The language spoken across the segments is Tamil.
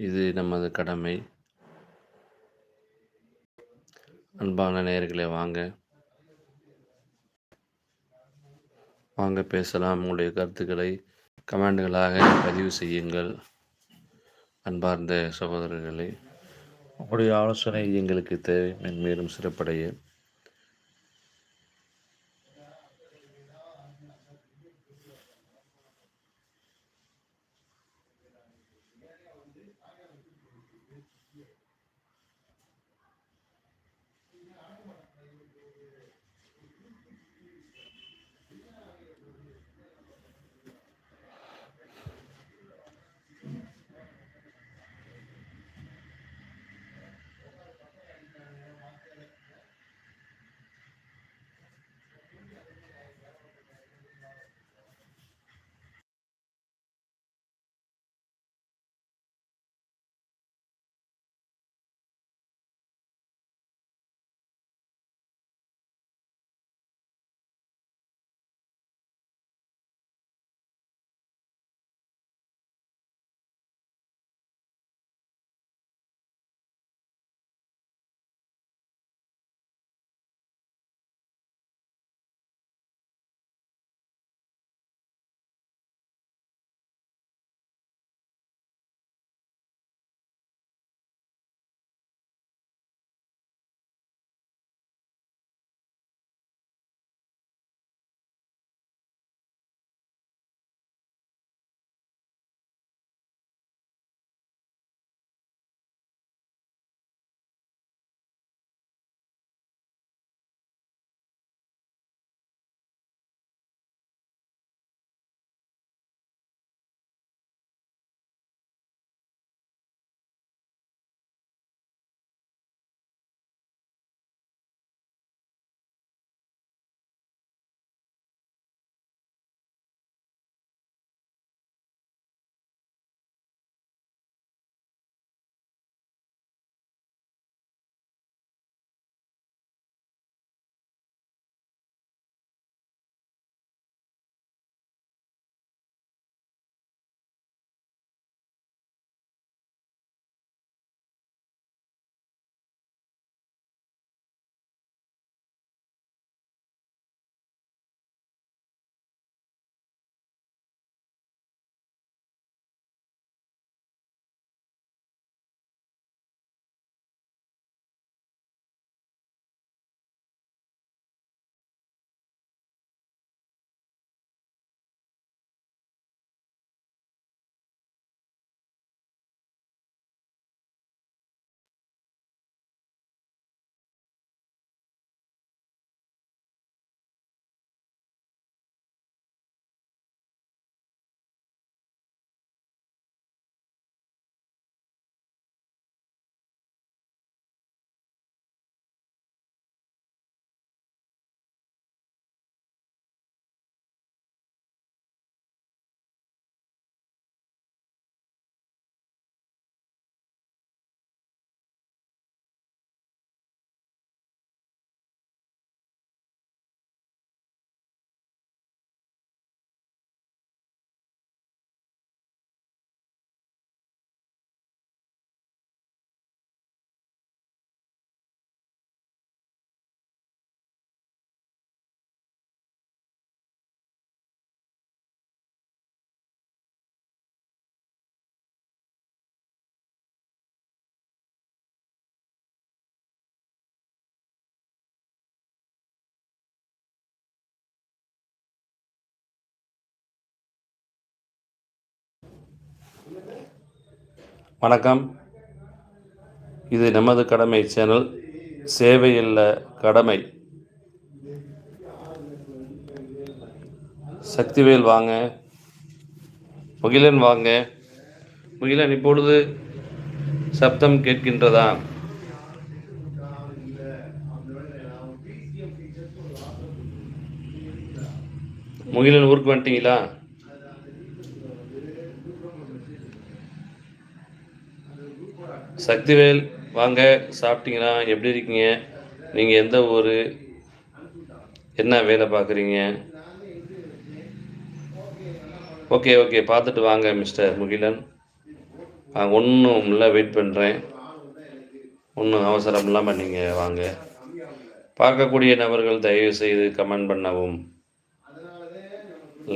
இது நமது கடமை. அன்பான நேயர்களே வாங்க. வாங்க பேசலாம். உங்களுடைய கருத்துக்களை கமெண்ட்களாக பதிவு செய்யுங்கள். அன்பார்ந்த சகோதரர்களே உங்களுடைய ஆலோசனை எங்களுக்கு தேவை. மென்மேலும் சிறப்படைய. வணக்கம். இது நமது கடமை சேனல் சேவையில்ல கடமை. சக்திவேல் வாங்க. முகிலன் வாங்க. முகிலன் இப்பொழுது சப்தம் கேட்கின்றதா? முகிலன் ஊருக்கு வந்துட்டீங்களா? சக்திவேல் வாங்க சாப்பிட்டீங்களா எப்படி இருக்கீங்க? நீங்கள் எந்த ஊர்? என்ன வேலை பார்க்குறீங்க? ஓகே ஓகே பார்த்துட்டு வாங்க மிஸ்டர் முகிலன். நான் ஒன்றும் இல்லை வெயிட் பண்ணுறேன். ஒன்றும் அவசரம் இல்லாமல் நீங்கள் வாங்க. பார்க்கக்கூடிய நபர்கள் தயவு செய்து கமெண்ட் பண்ணவும்.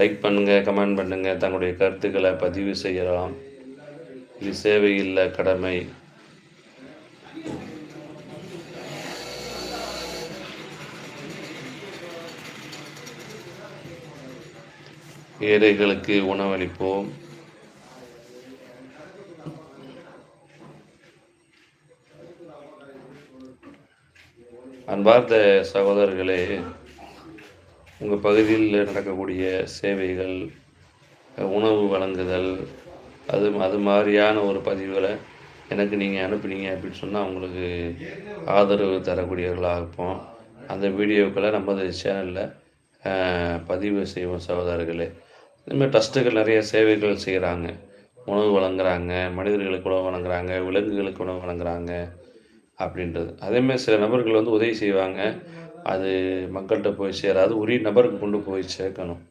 லைக் பண்ணுங்கள் கமெண்ட் பண்ணுங்கள் தங்களுடைய கருத்துக்களை பதிவு செய்யலாம். இது சேவை இல்லை கடமை. ஏழைகளுக்கு உணவளிப்போம். அன்பார்ந்த சகோதரர்களே உங்கள் பகுதியில் நடக்கக்கூடிய சேவைகள் உணவு வழங்குதல் அது அது மாதிரியான ஒரு பதிவுகளை எனக்கு நீங்கள் அனுப்புனீங்க அப்படின்னு சொன்னால் உங்களுக்கு ஆதரவு தரக்கூடியவர்களாக இருப்போம். அந்த வீடியோக்களை நமது சேனலில் பதிவு செய்வோம் சகோதரர்களே. இதுமாதிரி ட்ரஸ்ட்டுகள் நிறைய சேவைகள் செய்கிறாங்க உணவு வழங்குறாங்க மனிதர்களுக்கு உணவு வழங்குறாங்க விலங்குகளுக்கு உணவு வழங்குறாங்க அப்படின்றது. அதேமாதிரி சில நபர்கள் வந்து உதவி செய்வாங்க. அது மக்கள்கிட்ட போய் சேராது உரிய நபருக்கு கொண்டு போய் சேர்க்கணும்.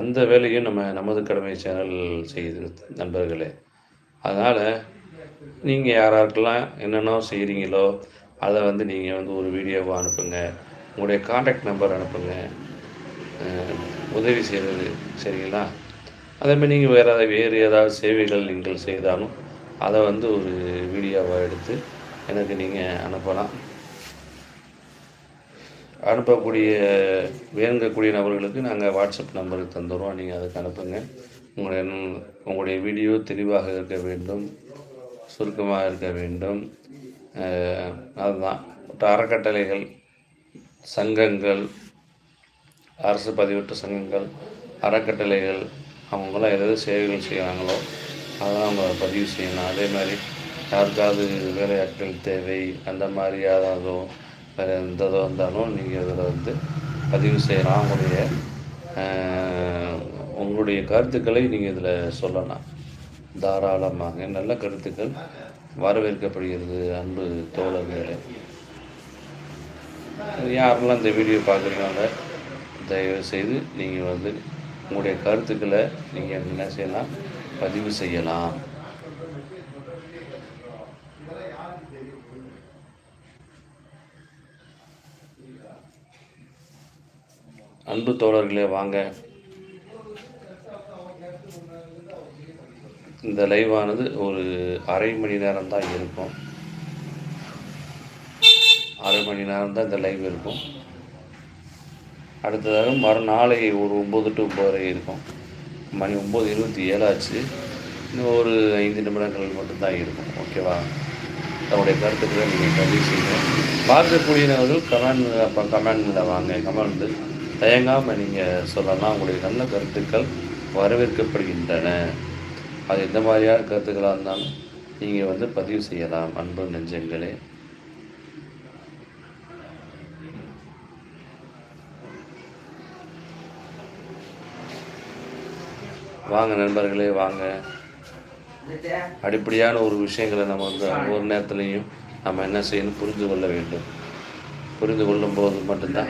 அந்த வேலையும் நம்ம நமது கடமை சேனல் செய்யுது நண்பர்களே. அதனால் நீங்கள் யாராருக்கெல்லாம் என்னென்ன செய்கிறீங்களோ அதை வந்து நீங்கள் வந்து ஒரு வீடியோவாக அனுப்புங்க. உங்களுடைய காண்டாக்ட் நம்பர் அனுப்புங்க. உதவி செய்வது சரிங்களா? அதேமாதிரி நீங்கள் வேறு ஏதாவது வேறு ஏதாவது சேவைகள் நீங்கள் செய்தாலும் அதை வந்து ஒரு வீடியோவாக எடுத்து எனக்கு நீங்கள் அனுப்பலாம். அனுப்பக்கூடிய வேணுங்கக்கூடிய நபர்களுக்கு நாங்கள் வாட்ஸ்அப் நம்பருக்கு தந்துடுவோம் நீங்கள் அதுக்கு அனுப்புங்க. உங்களுடைய உங்களுடைய வீடியோ தெளிவாக இருக்க வேண்டும். சுருக்கமாக இருக்க வேண்டும். அதுதான். அறக்கட்டளைகள் சங்கங்கள் அரசு பதிவிட்ட சங்கங்கள் அறக்கட்டளைகள் அவங்களாம் எதாவது சேவைகள் செய்கிறாங்களோ அதெல்லாம் அவங்க பதிவு செய்யணும். அதே மாதிரி யாருக்காவது வேலையாட்கள் தேவை அந்த மாதிரி யாராவதோ வேறு எந்த இதோ இருந்தாலும் நீங்கள் இதில் வந்து பதிவு செய்யலாம். உங்களுடைய உங்களுடைய கருத்துக்களை நீங்கள் இதில் சொல்லலாம். தாராளமாக நல்ல கருத்துக்கள் வரவேற்கப்படுகிறது. அன்பு தோழர்களே. யாரெல்லாம் இந்த வீடியோ பார்க்குறீங்களோ தயவு செய்து நீங்கள் வந்து உங்களுடைய கருத்துக்களை நீங்கள் என்ன செய்யலாம்? பதிவு செய்யலாம். அன்பு தோழர்களே வாங்க. இந்த லைவானது ஒரு அரை மணி நேரம் தான் இருக்கும். அரை மணி நேரம் தான் இந்த லைவ் இருக்கும். அடுத்ததாக மறுநாளை ஒரு ஒம்பது டு ஒம்பதரை இருக்கும். மணி ஒம்பது இருபத்தி ஏழாச்சு இன்னும் ஒரு ஐந்து நிமிடங்கள் மட்டும்தான் இருக்கும். ஓகேவா தன்னுடைய கருத்துக்களை நீங்கள் பதிவு செய்யுங்க. பார்க்கக்கூடியவர்கள் கமெண்ட் அப்போ கமெண்டில் வாங்க. கமெண்ட் தயங்காமல் நீங்கள் சொல்லலாம். உங்களுடைய நல்ல கருத்துக்கள் வரவேற்கப்படுகின்றன. அது எந்த மாதிரியான கருத்துக்களாக இருந்தாலும் நீங்கள் வந்து பதிவு செய்யலாம். அன்பு நெஞ்சங்களே. வாங்க நண்பர்களே வாங்க. அடிப்படையான ஒரு விஷயங்களை நம்ம வந்து ஒவ்வொரு நேரத்துலையும் நம்ம என்ன செய்யணும் புரிந்து கொள்ள வேண்டும். புரிந்து கொள்ளும் போது மட்டும்தான்.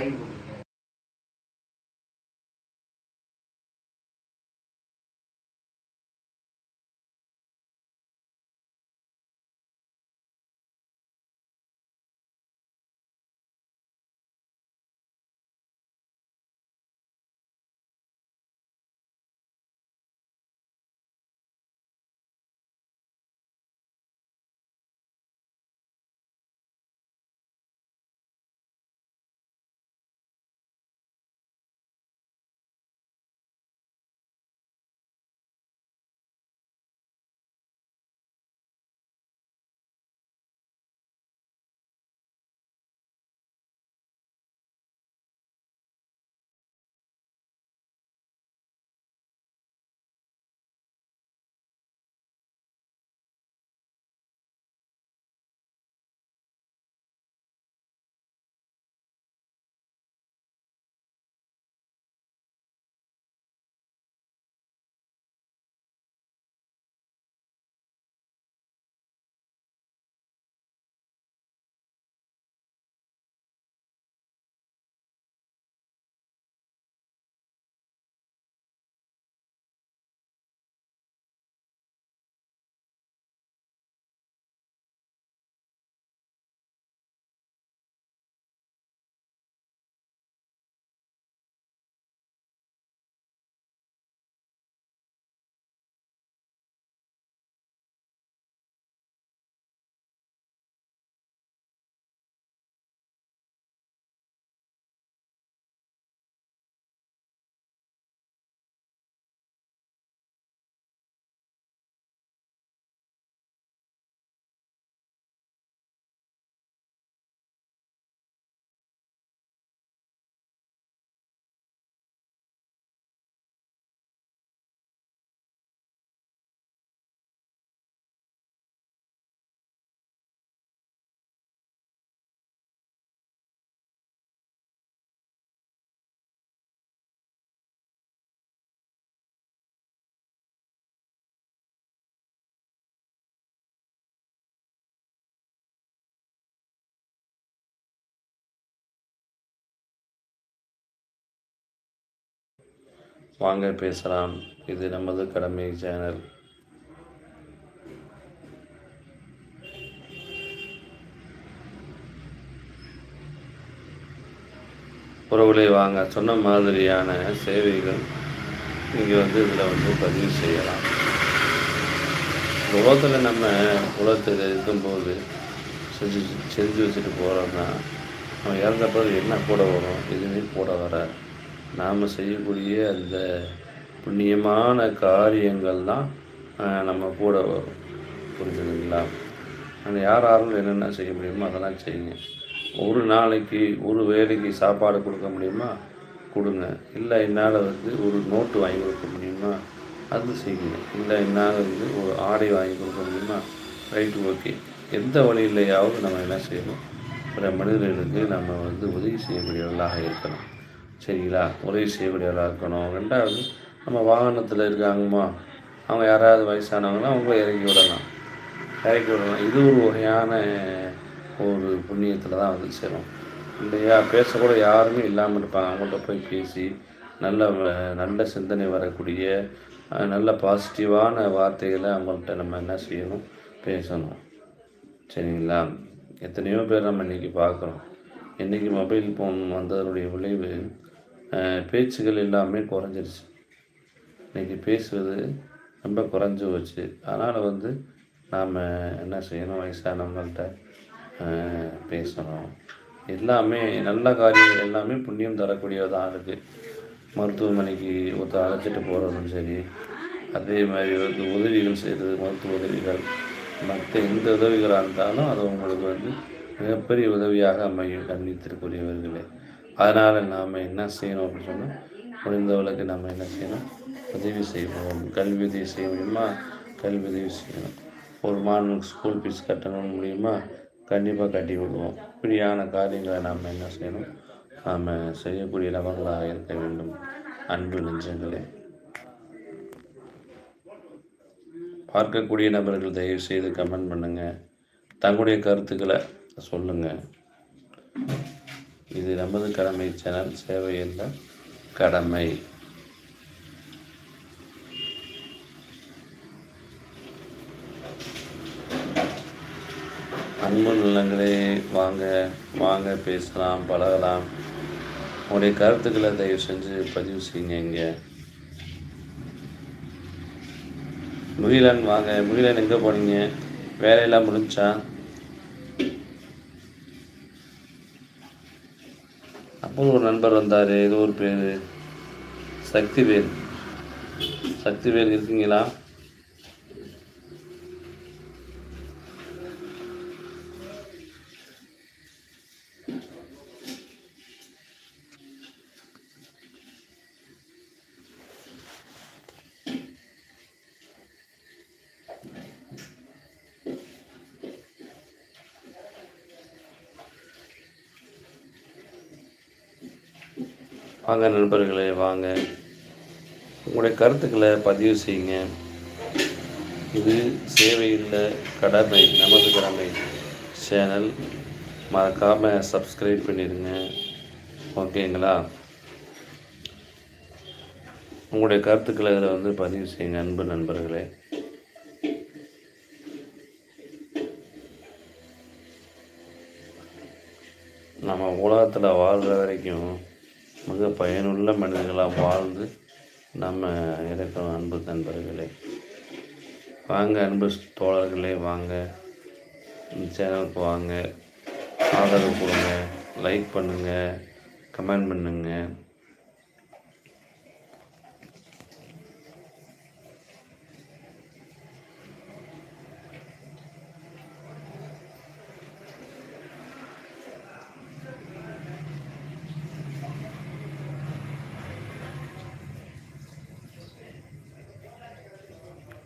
வாங்க பேசலாம். இது நமது கடமை சேனல். உறவுகளை வாங்க. சொன்ன மாதிரியான சேவைகள் நீங்கள் வந்து இதில் வந்து பதிவு செய்யலாம். உலகத்தில் நம்ம உலகத்தில் இருக்கும்போது செஞ்சு செஞ்சு வச்சுட்டு போகிறோம்னா நம்ம இறந்த பிறகு என்ன கூட வரும்? எதுவுமே கூட வர நாம் செய்யக்கூடிய அந்த புண்ணியமான காரியங்கள் தான் நம்ம கூட வரும். புரிஞ்சுதுங்களா? அந்த யார் யாரும் என்னென்ன செய்ய முடியுமோ அதெல்லாம் செய்யுங்க. ஒரு நாளைக்கு ஒரு வேலைக்கு சாப்பாடு கொடுக்க முடியுமா? கொடுங்க. இல்லை என்னால் வந்து ஒரு நோட்டு வாங்கி கொடுக்க முடியுமா? அது செய்யுங்க. இல்லை என்னால் வந்து ஒரு ஆடை வாங்கி கொடுக்க முடியுமா? Right okay. எந்த வழியிலையாவது நம்ம என்ன செய்யணும்? பிற மனிதர்களுக்கு நம்ம வந்து உதவி செய்யக்கூடியவர்களாக இருக்கணும். சரிங்களா? உதவி செய்யக்கூடியவர்களாக இருக்கணும். ரெண்டாவது நம்ம வாகனத்தில் இருக்காங்கம்மா. அவங்க யாராவது வயசானவங்கன்னா அவங்கள இறக்கி விடலாம். இறக்கி விடலாம். இது ஒரு வகையான ஒரு புண்ணியத்தில் தான் வந்து சேரும். இல்லையா? பேசக்கூட யாருமே இல்லாமல் இருப்பாங்க. அவங்கள்ட்ட போய் பேசி நல்ல நல்ல சிந்தனை வரக்கூடிய நல்ல பாசிட்டிவான வார்த்தைகளை அவங்கள்ட்ட நம்ம என்ன செய்யணும்? பேசணும். சரிங்களா? எத்தனையோ பேர் நம்ம இன்றைக்கி பார்க்குறோம். இன்றைக்கி மொபைல் ஃபோன் வந்ததனுடைய விளைவு பேச்சுகள் எல்லாமே குறைஞ்சிருச்சு. இன்றைக்கி பேசுவது ரொம்ப குறைஞ்சி போச்சு. அதனால் வந்து நாம் என்ன செய்யணும்? வயசானவங்கள்ட்ட பேசணும். எல்லாமே நல்ல காரியங்கள் எல்லாமே புண்ணியம் தரக்கூடியதாக இருக்குது மருத்துவமனைக்கு ஒருத்தர் அழைச்சிட்டு போகிறதும் சரி அதே மாதிரி வந்து உதவிகள் செய்கிறது மருத்துவ உதவிகள். மற்ற எந்த உதவிகளாக இருந்தாலும் அது உங்களுக்கு வந்து மிகப்பெரிய உதவியாக அமையும். கண்டித்திருக்கூடியவர்களே அதனால் நாம் என்ன செய்யணும் அப்படின்னு சொன்னால் முடிந்தவளுக்கு நம்ம என்ன செய்யணும்? உதவி செய்வோம். கல்வி உதவி செய்ய முடியுமா? கல்வி உதவி செய்யணும். ஒரு மாணவனுக்கு ஸ்கூல் ஃபீஸ் கட்டணும் முடியுமா? கண்டிப்பாக கட்டி விடுவோம். இப்படியான காரியங்களை நாம் என்ன செய்யணும்? நாம் செய்யக்கூடிய நபர்களாக இருக்க வேண்டும். அன்பு நெஞ்சங்களே. பார்க்கக்கூடிய நபர்கள் தயவு செய்து கமெண்ட் பண்ணுங்கள் தங்களுடைய கருத்துக்களை சொல்லுங்கள் இது நமது கடமை சேனல் சேவை என்ற கடமை. அன்பு நிலங்களே வாங்க வாங்க பேசலாம் பழகலாம். உங்களுடைய கருத்துக்களை தயவு செஞ்சு பதிவு செய்யுங்க இங்கே. முகிலன் வாங்க. முகிலன் எங்கே போனீங்க? வேலையெல்லாம் முடிஞ்சா? அப்புறம் ஒரு நண்பர் வந்தார் ஏதோ ஒரு பேர். சக்திவேல். சக்திவேல் இருக்கீங்களா? வாங்க நண்பர்களே வாங்க. உங்களுடைய கருத்துக்களை பதிவு செய்யுங்க. இது சேவையில் கடமை நமது கடமை. சேனல் மறக்காமல் சப்ஸ்கிரைப் பண்ணிடுங்க. ஓகேங்களா? உங்களுடைய கருத்துக்களை இதில் வந்து பதிவு செய்யுங்க அன்பு நண்பர்களே. நம்ம உலகத்தில் வாழ்கிற வரைக்கும் மிக பயனுள்ள மனிதர்களாக வாழ்ந்து நம்ம இருக்கிறோம் அன்பு நண்பர்களே. வாங்க அன்பு தோழர்களே வாங்க. சேனலுக்கு வாங்க. ஆதரவு கொடுங்க லைக் பண்ணுங்கள் கமெண்ட் பண்ணுங்கள்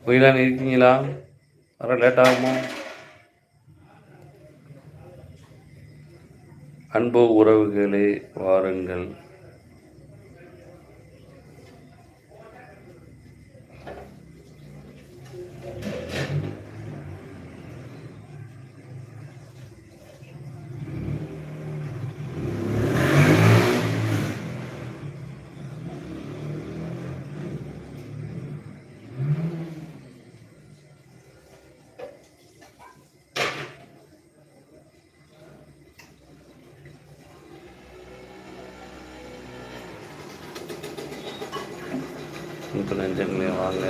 உயிரான இருக்கீங்களா வர லேட் ஆகுமோ அன்பு உறவுகளே வாருங்கள் இப்போ நெஞ்சங்களே வாங்க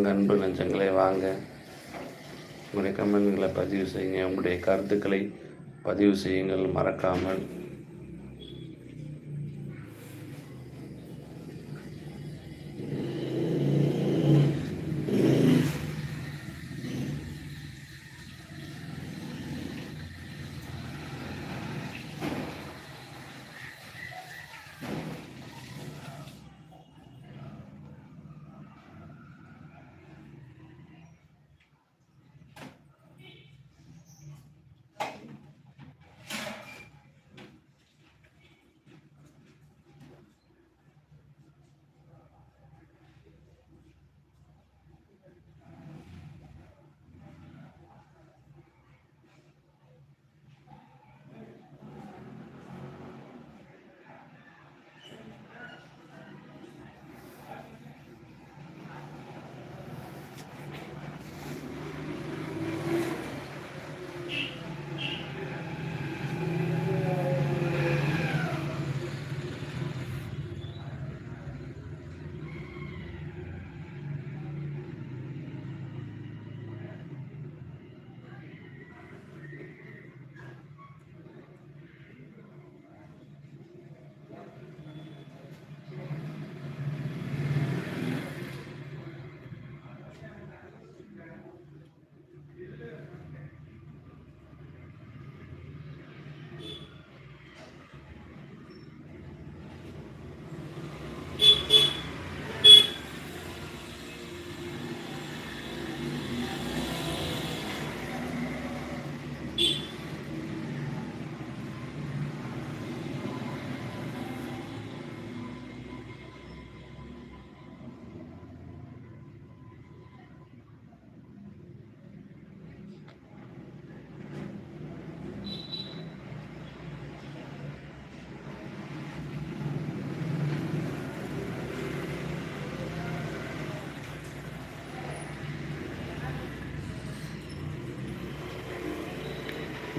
வாங்க அன்பு நெஞ்சங்களே வாங்க. உங்களுடைய கமெண்ட்களை பதிவு செய்யுங்க. உங்களுடைய கருத்துக்களை பதிவு செய்யுங்கள். மறக்காமல்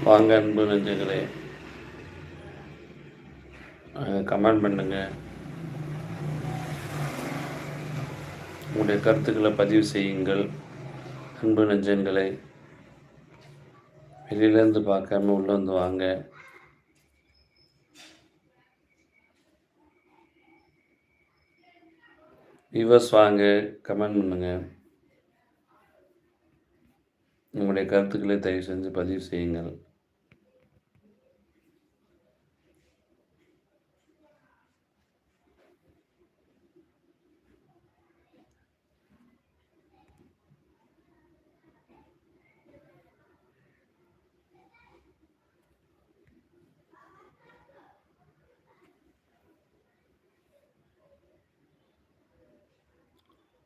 வாங்க அன்பு நெஞ்சங்களே. கமெண்ட் பண்ணுங்க. உங்களுடைய கருத்துக்களை பதிவு செய்யுங்கள். அன்பு நெஞ்சங்களை. வெளியிலேருந்து பார்க்காம உள்ளே வந்து வாங்க. வியூவர்ஸ் வாங்க கமெண்ட் பண்ணுங்கள் உங்களுடைய கருத்துக்களை தயவு செஞ்சு பதிவு செய்யுங்கள்.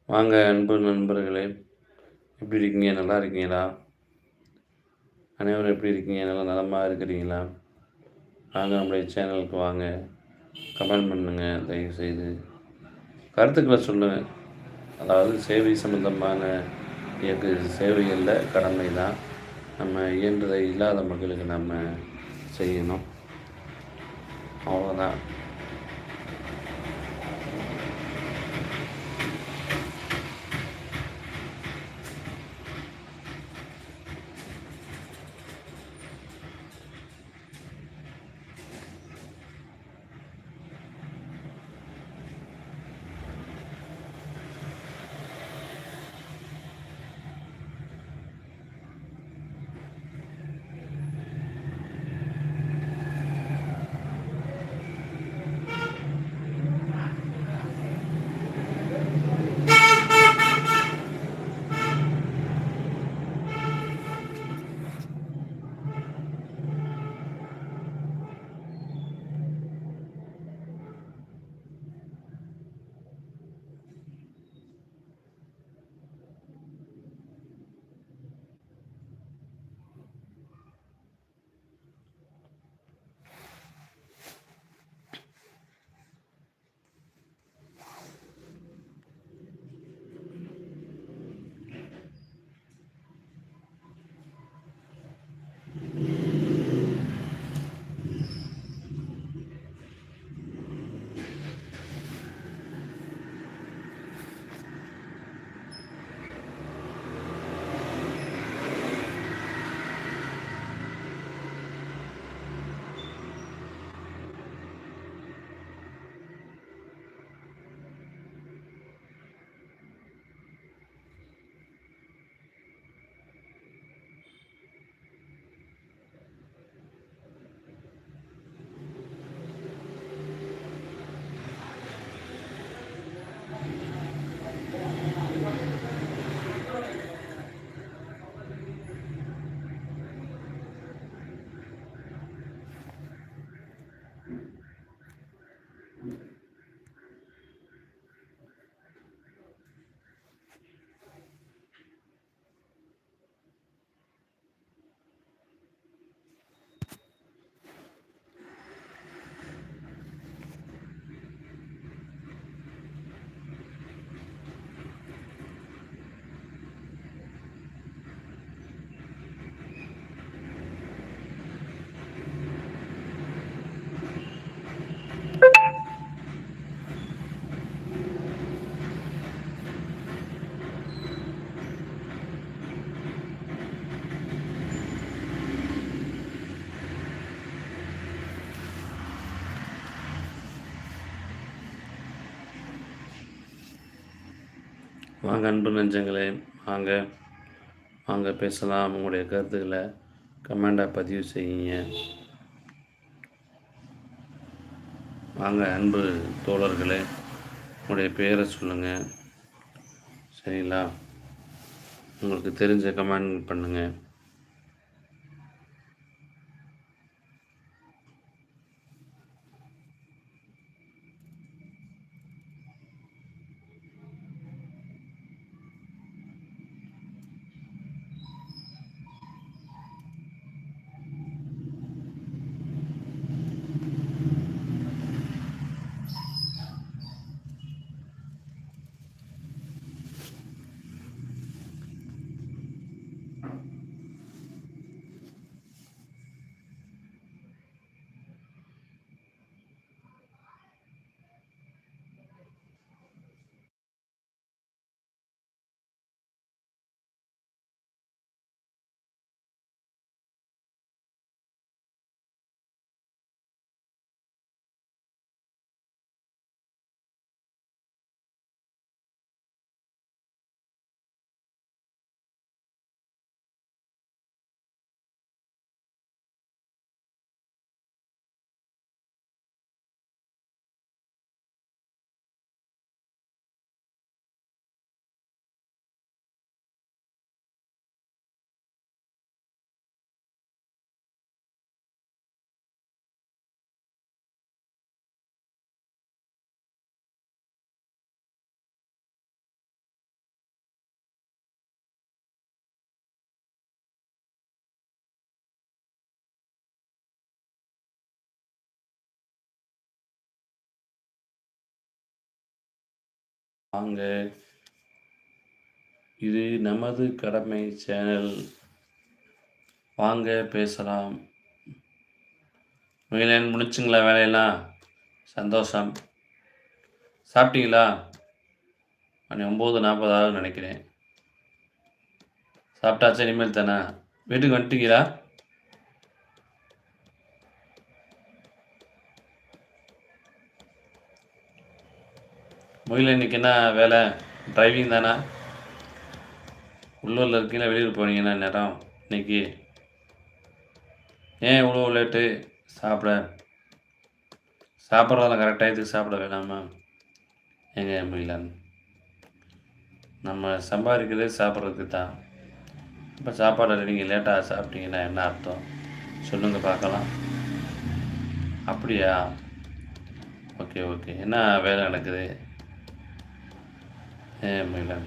வாங்க அன்பு நண்பர்களே. எப்படி இருக்கீங்க? நல்லா இருக்கீங்களா? அனைவரும் எப்படி இருக்கீங்க? நல்லா நலமாக இருக்கிறீங்களா? வாங்க நம்முடைய சேனலுக்கு வாங்க. கமெண்ட் பண்ணுங்கள் தயவுசெய்து. கருத்துக்களை சொல்லுங்கள் அதாவது சேவை சம்மந்தமான இயக்கு சேவைகளில் கடமை தான். நம்ம இயன்றதை இல்லாத மக்களுக்கு நம்ம செய்யணும். அவ்வளோதான் வாங்க அன்பு நெஞ்சங்களே வாங்க. வாங்க பேசலாம் உங்களுடைய கருத்துக்களை. கமெண்டாக பதிவு செய்யுங்க. வாங்க அன்பு தோழர்களே உங்களுடைய பேரை சொல்லுங்கள் சரிங்களா? உங்களுக்கு தெரிஞ்ச கமெண்ட் பண்ணுங்கள் வாங்க. இது நமது கடமை சேனல். வாங்க பேசலாம். வேலையன் முடிச்சுங்களா வேலையெல்லாம்? சந்தோஷம். சாப்பிட்டீங்களா? மணி ஒம்பது நாற்பதாவது நினைக்கிறேன். சாப்பிட்டாச்சா இனிமேல் தானே? வீட்டுக்கு வந்துட்டீங்களா? முகில் இன்னைக்கு என்ன வேலை? டிரைவிங் தானா? உள்ளூரில் இருக்கீங்களா? வெளியூர் போனீங்கன்னா நேரம்? இன்னைக்கு? ஏன் இவ்வளோ லேட்டு சாப்பிட? சாப்பிட்றதெல்லாம் கரெக்ட் டயத்துக்கு சாப்பிட வேணாமா? எங்க முகிலன் நம்ம சம்பாதிக்கிறதே சாப்பிட்றதுக்கு தான். இப்போ சாப்பாடு நீங்கள் லேட்டாக சாப்பிட்டீங்கன்னா என்ன அர்த்தம்? சொல்லுங்கள் பார்க்கலாம். அப்படியா? Okay okay. என்ன வேலை நடக்குது? ஏன் மகிழன்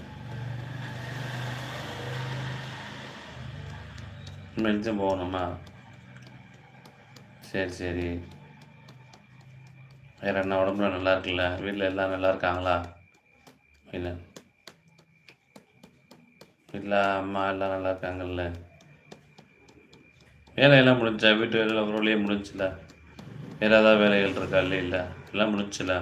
மெடிச்சம் போகணுமா சரி சரி வேற என்ன உடம்புல நல்லா இருக்குல்ல வீட்டில் எல்லாம் நல்லா இருக்காங்களா இல்லை வீட்டில் அம்மா எல்லாம் நல்லா இருக்காங்கல்ல வேலையெல்லாம் முடிஞ்சா வீட்டு வேலை ஒரு வழியே வேறு ஏதாவது வேலைகள் இருக்கா இல்லை இல்லை எல்லாம் முடிஞ்சில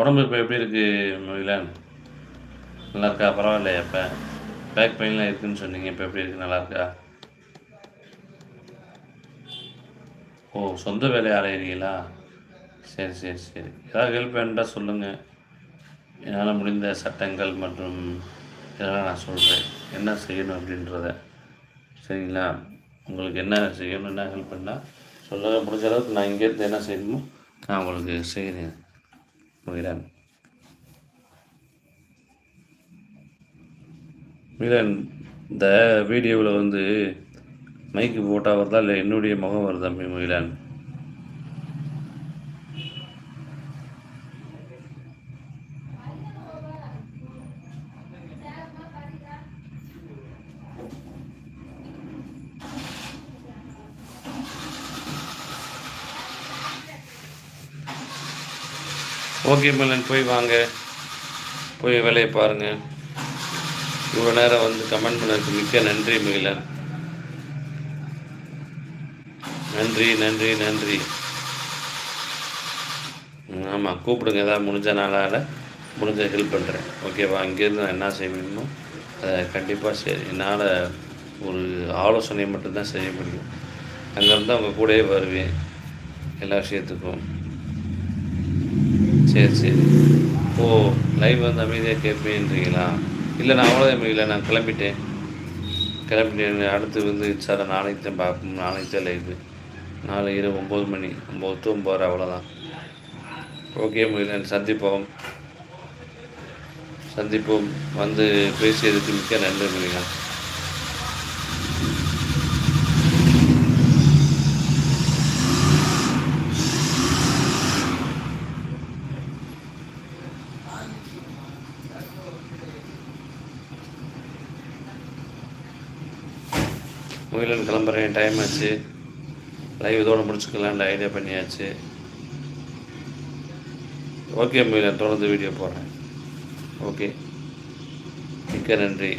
உடம்பு இப்போ எப்படி இருக்கு மகிழன் நல்லா இருக்கா? பரவாயில்லையா இப்போ? பேக் பெயின்லாம் இருக்குதுன்னு சொன்னீங்க இப்போ எப்படி இருக்குது நல்லா இருக்கா? ஓ சொந்த வேலையை அலையிறீங்களா சரி சரி சரி. ஏதாவது ஹெல்ப் வேணுண்டா சொல்லுங்கள் என்னால் முடிந்த சட்டங்கள் மற்றும் இதெல்லாம் நான் சொல்கிறேன் என்ன செய்யணும் அப்படின்றத. சரிங்களா? உங்களுக்கு என்ன செய்யணும் என்ன ஹெல்ப் பண்ணால் சொல்ல முடிஞ்ச அளவுக்கு நான் இங்கேருந்து என்ன செய்யணுமோ நான் உங்களுக்கு செய்கிறேன். மீரன் மீரன் இந்த வீடியோவில் வந்து மைக்கு போட்டால் வருதா இல்லை என்னுடைய முகம் வருதா மீரன் ஓகே மில்லன் போய் வாங்க. போய் வேலையை பாருங்கள் இவ்வளோ நேரம் வந்து கமெண்ட் பண்ணதுக்கு மிக்க நன்றி மில்லன் நன்றி நன்றி நன்றி. ஆமாம் கூப்பிடுங்க ஏதாவது முடிஞ்ச நாளால் முடிஞ்ச ஹெல்ப் பண்ணுறேன் ஓகேவா இங்கேருந்து நான் என்ன செய்ய முடியுமோ அதை கண்டிப்பாக சரி என்னால் ஒரு ஆலோசனை மட்டும்தான் செய்ய முடியும். அங்கேருந்து அவங்க கூடவே வருவேன். எல்லா விஷயத்துக்கும். சரி சரி. ஓ லைவ் வந்து அமைதியாக கேட்பேன்றீங்களா? இல்லை நான் அவ்வளோதான் இல்லை நான் கிளம்பிட்டேன். கிளம்பிட்டேன். அடுத்து வந்து சார் நாளைக்கு தான் பார்க்கணும். நாளைக்கு தான் லைவு நாளை இரவு ஒம்பது மணி. ஒம்பது டு ஒம்பது அவ்வளோதான் ஓகே முடியல சந்திப்போம். சந்திப்போம். வந்து பேசியதுக்கு மிக்க நன்றி முகிலன் முகிலன் கிளம்புறேன் டைம் ஆச்சு. லைவ் இதோட முடிச்சுக்கலான்ற ஐடியா பண்ணியாச்சு. ஓகே முகிலன் தொடர்ந்து வீடியோ போடுறேன். ஓகே மிக்க நன்றி.